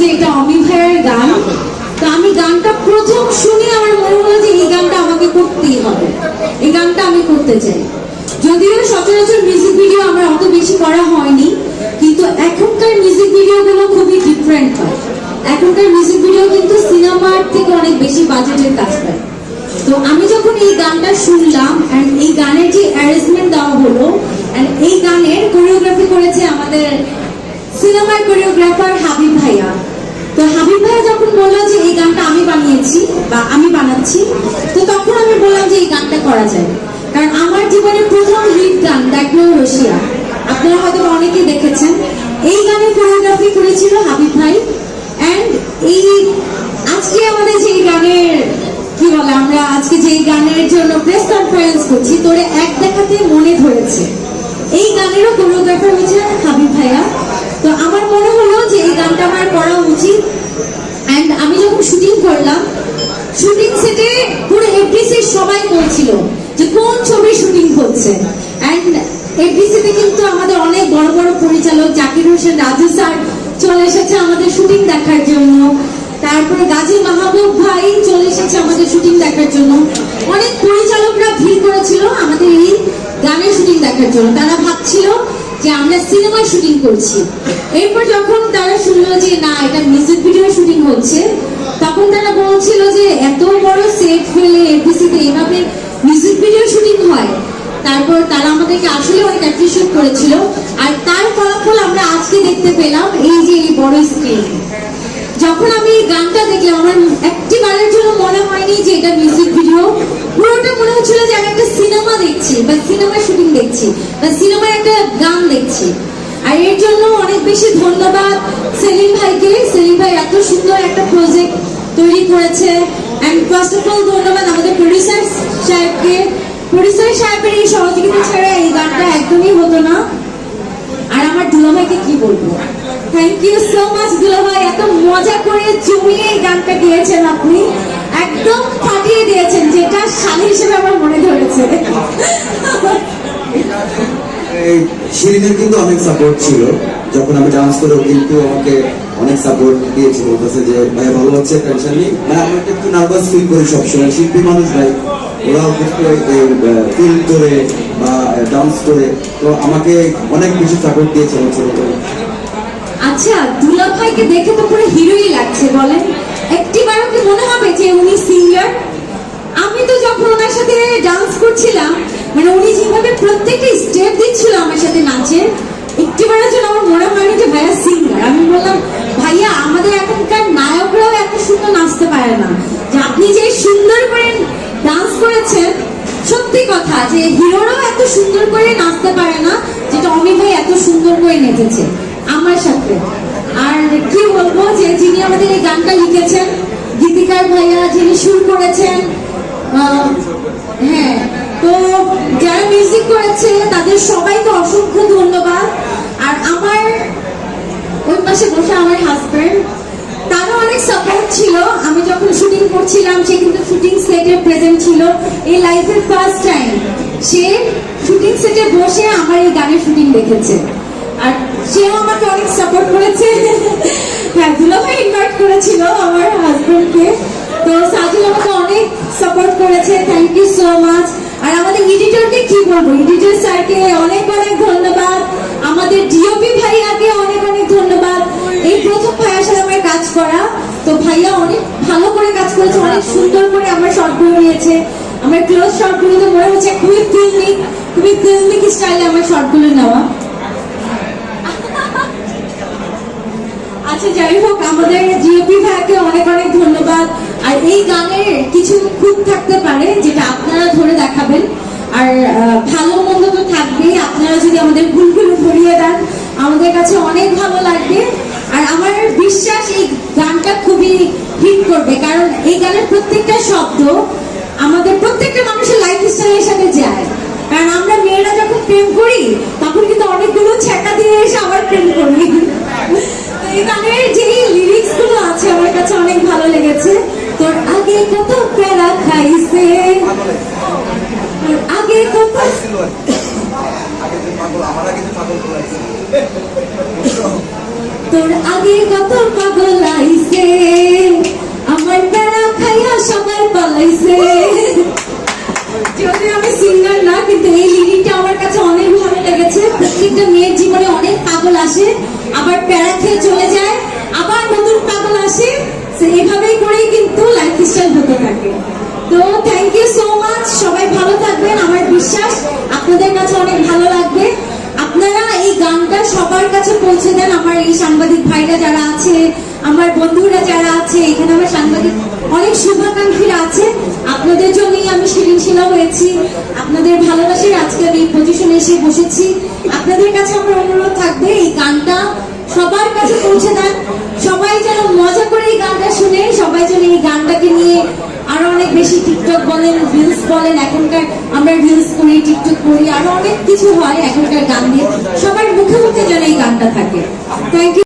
যে এটা অমি ভাইয়ের গান, তো আমি গানটা প্রথম শুনে আমার মনে হলো যে এই গানটা আমাকে করতেই হবে। এই গানটা আমি করতে চাই। যদিও সচরাচর মিউজিক ভিডিও আমার অত বেশি করা হয়নি, কিন্তু এখনকার মিউজিক ভিডিওগুলো খুবই ডিফারেন্ট হয়। এখনকার মিউজিক ভিডিও কিন্তু সিনেমার থেকে অনেক বেশি বাজেটের কাজ পায় তো আমি যখন এই গানটা শুনলাম অ্যান্ড এই গানের যে অ্যারেঞ্জমেন্ট দেওয়া হলো অ্যান্ড এই গানের কোরিওগ্রাফি করেছে আমাদের সিনেমার কোরিওগ্রাফার হাবিব ভাইয়া। তো হাবিব ভাইয়া যখন বলল যে এই গানটা আমি বানিয়েছি বা আমি বানাচ্ছি, তো তখন আমি বললাম যে এই গানটা করা যায়। কারণ আমার জীবনের প্রথম হিট গান দেখল রশিয়া। আপনারা হয়তো অনেকে দেখেছেন। এই গানের কোরিওগ্রাফি করেছিল হাবিব ভাই। অ্যান্ড এই আজকে আমাদের যে গানের, কি বলে আমরা আজকে যে গানের জন্য প্রেস কনফারেন্স করছি, তোরে এক দেখাতে মনে ধরেছে। এই গানেরও কোরিওগ্রাফার হচ্ছে হাবিব ভাইয়া তো আমার মনে হলো যে এই গানটা আমার করা উচিত অ্যান্ড আমি যখন শুটিং করলাম শুটিং সেটে পুরো এফডিসি সবাই বলছিল যে কোন ছবির শুটিং হচ্ছে। অ্যান্ড কিন্তু আমাদের অনেক বড় বড় পরিচালক, জাকির হোসেন রাজু স্যার চলে এসেছে আমাদের শুটিং দেখার জন্য। তারপরে গাজী মাহবুব ভাই চলে এসেছে আমাদের শুটিং দেখার জন্য। অনেক পরিচালকরা ভিড় করেছিল আমাদের এই গানের শুটিং দেখার জন্য। তারা ভাবছিল যে আমরা সিনেমা শুটিং করছি। এরপর যখন তারা শুনলো যে না, এটা মিউজিক ভিডিও শুটিং হচ্ছে, তখন তারা বলছিল যে বড় সেট ফেলে এফডিসিতে এভাবে মিউজিক ভিডিও শুটিং হয়। তারপর তারা আমাদেরকে আসলে অনেক অ্যাপ্রিসিয়েট করেছিল। আর তার ফলাফল আমরা আজকে দেখতে পেলাম এই যে এই বড় স্ক্রিন যখন আমি এই গানটা দেখলাম, আমার একটি বারের জন্য মনে হয়নি যে এটা মিউজিক ভিডিও পুরোটা মনে হচ্ছিল যে আমি একটা সিনেমা দেখছি বা সিনেমার শুটিং দেখছি বা সিনেমার একটা গান দেখছি। আর এর জন্য অনেক বেশি ধন্যবাদ সেলিম ভাইকে। সেলিম ভাই এত সুন্দর একটা প্রজেক্ট তৈরি করেছে। অ্যান্ড ফার্স্ট অফ অল ধন্যবাদ আমাদের প্রডিউসার সাহেবকে। প্রডিউসার সাহেবের এই সহযোগিতা ছাড়া এই গানটা একদমই হতো না। আর আমার দুলাভাইকে কি বলব? থ্যাংক ইউ সো মাচ দুলাভাই। এত মজা করে জমিয়ে এই গানটা গিয়েছেন আপনি। একদম ফাটিয়ে দিয়েছেন, যেটা শালী হিসেবে আমার মনে ধরেছে। শিরিনের কিন্তু অনেক সাপোর্ট ছিল। যখন আমি ডান্স করেও কিন্তু আমাকে অনেক সাপোর্ট দিয়েছে বলতেছে যে ভাই ভালো হচ্ছে টেনশন নেই? মানে আমি একটু নার্ভাস ফিল করি সবসময়। শিল্পী মানুষ ভাই ওরাও ফিল করে বা ডান্স করে। তো আমাকে অনেক বেশি সাপোর্ট দিয়েছে আমার ছোট আচ্ছা দুলাভাইকে দেখে তো পুরো হিরোই লাগছে, বলেন। একটিবারও কি মনে হবে যে উনি সিঙ্গার আমি তো যখন ওনার সাথে ডান্স করছিলাম মানে উনি যেভাবে প্রত্যেকটা সত্যি কথা যে হিরোরাও এত সুন্দর করে নাচতে পারে না, যেটা অমিত ভাই এত সুন্দর করে নেচেছে, আমার সাথে। আর কি বলব যে যিনি আমাদের এই গানটা লিখেছেন, গীতিকার ভাইয়া যিনি সুর করেছেন হ্যাঁ তো যারা মিউজিক করেছে, তাদের সবাইকে অসংখ্য ধন্যবাদ। আর আমার ওই পাশে বসে আমার হাজবেন্ড তারও অনেক সাপোর্ট ছিল। আমি যখন শুটিং করছিলাম, সে কিন্তু শুটিং সেটে প্রেজেন্ট ছিল। এই লাইফের ফার্স্ট টাইম সে শুটিং সেটে বসে আমার এই গানের শুটিং দেখেছে। আর সেও আমাকে অনেক সাপোর্ট করেছে। হ্যাঁ দুলাভাই ইনভাইট করেছিল আমার হাজবেন্ডকে তো সাজিল আমাকে অনেক সাপোর্ট করেছে। থ্যাংক ইউ সো মাচ আর আমাদের এডিটরকে কি বলব? এডিটর স্যারকে অনেক অনেক ধন্যবাদ। আমাদের ডিওপি ভাইয়াকে অনেক করা। তো ভাইয়া অনেক ভালো করে কাজ করেছে, অনেক সুন্দর করে আমার শর্টগুলো নিয়েছে। আমার ক্লোজ শর্টগুলোতে মনে হচ্ছে খুবই ফিল্মিক খুবই ফিল্মিক স্টাইলে আমার শর্টগুলো নেওয়া। আচ্ছা যাই হোক, আমাদের জিওপি ভাইকে অনেক অনেক ধন্যবাদ। আর এই গানের কিছু খুঁত থাকতে পারে যেটা আপনারা ধরে দেখাবেন। আর ভালো মন্দ তো থাকবেই, আপনারা যদি আমাদের ভুলগুলো ধরিয়ে দেন, আমাদের কাছে অনেক ভালো লাগবে। আর আমার বিশ্বাস, এই হিট করবে। কারণ এই গানের প্রত্যেকটা শব্দ আমাদের প্রত্যেকটা মানুষের লাইফ স্টাইলের সাথে যায়। কারণ আমরা মেয়েরা যখন প্রেম করি, তখন কিন্তু অনেকগুলো ছেঁকা দিয়ে এসে আবার প্রেম করি। এই গানের যে লিরিক্সগুলো আছে, আমার কাছে অনেক ভালো লেগেছে। তোর আগে কত প্যারা খাইছে? আগে কত তোর আগে কত পাগল আইছে? প্যারা খেয়ে চলে যায়, আবার নতুন পাগল আসে তো এইভাবেই করেই কিন্তু লাইফ স্টাইল হতে থাকে। তো থ্যাংক ইউ সো মাচ সবাই ভালো থাকবেন, আমার বিশ্বাস আপনাদের কাছে অনেক ভালো লাগবে। আপনারা এই গানটা সবার কাছে পৌঁছে দেন, আমার এই সাংবাদিক ভাইরা যারা আছে, আমার বন্ধুরা যারা আছে, এখানে আমার সাংবাদিক অনেক শুভাকাঙ্ক্ষীরা আছে। আপনাদের জন্যই আমি সৃজনশীলা হয়েছি, আপনাদের ভালোবাসায় আজকে আমি পজিশনে এসে বসেছি। আপনাদের কাছে আমার অনুরোধ থাকবে, এই গানটা সবার কাছে পৌঁছে দেন। সবাই যেন মজা করে এই গানটা শুনে, সবাই যেন এই গানটাকে নিয়ে আরও অনেক বেশি টিকটক বলেন রিলস বলেন, এখনকার আমরা রিলস করি, টিকটক করি, আরও অনেক কিছু হয় এখনকার গান দিয়ে সবার মুখে মুখে যেন এই গানটা থাকে। Thank you